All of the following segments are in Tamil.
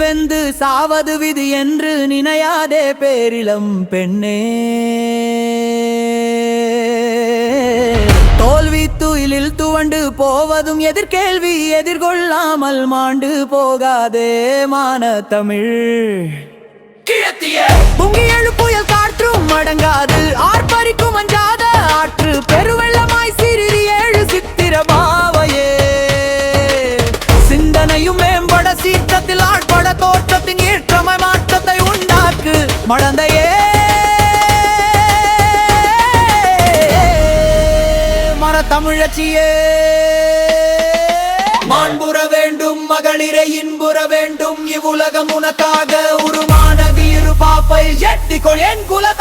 வெந்து சாவது விதி என்று நினையாதே பேரிளம் பெண்ணே. தோல்வி துயிலில் துவண்டு போவதும் எதிர்கேள்வி எதிர்கொள்ளாமல் மாண்டு போகாதே மான தமிழ் பொங்கி எழு புயல் காற்றும் அடங்காது ஆர்ப்பரிக்கும் அஞ்சாத ஆற்று பெருவெள்ளமாய் சிறிது ஏழு சித்திர பாவையே சிந்தனையும் மேம்பட சீற்றத்தில் ஆட்பட மர மாண்புற வேண்டும் மகளிரை இன்புற வேண்டும். இவ்வுலகம் உனக்காக உருமான வீறு பாப்பை. எட்டிக்கொள் என் குல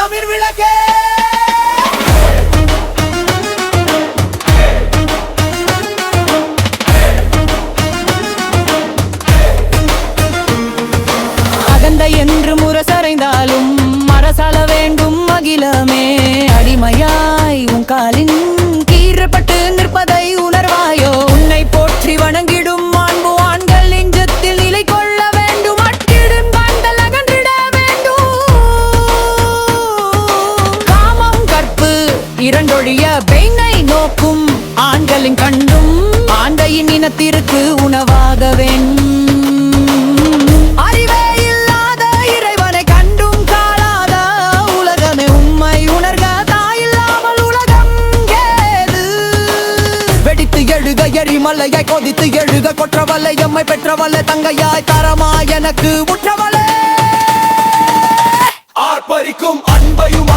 இரண்டொழிய பெண்ணை நோக்கும் ஆண்களின் கண்டும் ஆண்டையின் இனத்திற்கு உணவாக வேண்டும். அறிவே இல்லாத இறைவனை கண்டும் காணாத உலகமே உண்மை உணர்க தாயில்லாமல் உலகம் ஏது வெடித்து எழுக எரிமலையை கொதித்து எழுக கொற்றவல்லை எம்மை பெற்றவல்ல தங்கையாய் தரமாய் எனக்கு உற்றவளே. ஆர்ப்பரிக்கும் அன்பையும்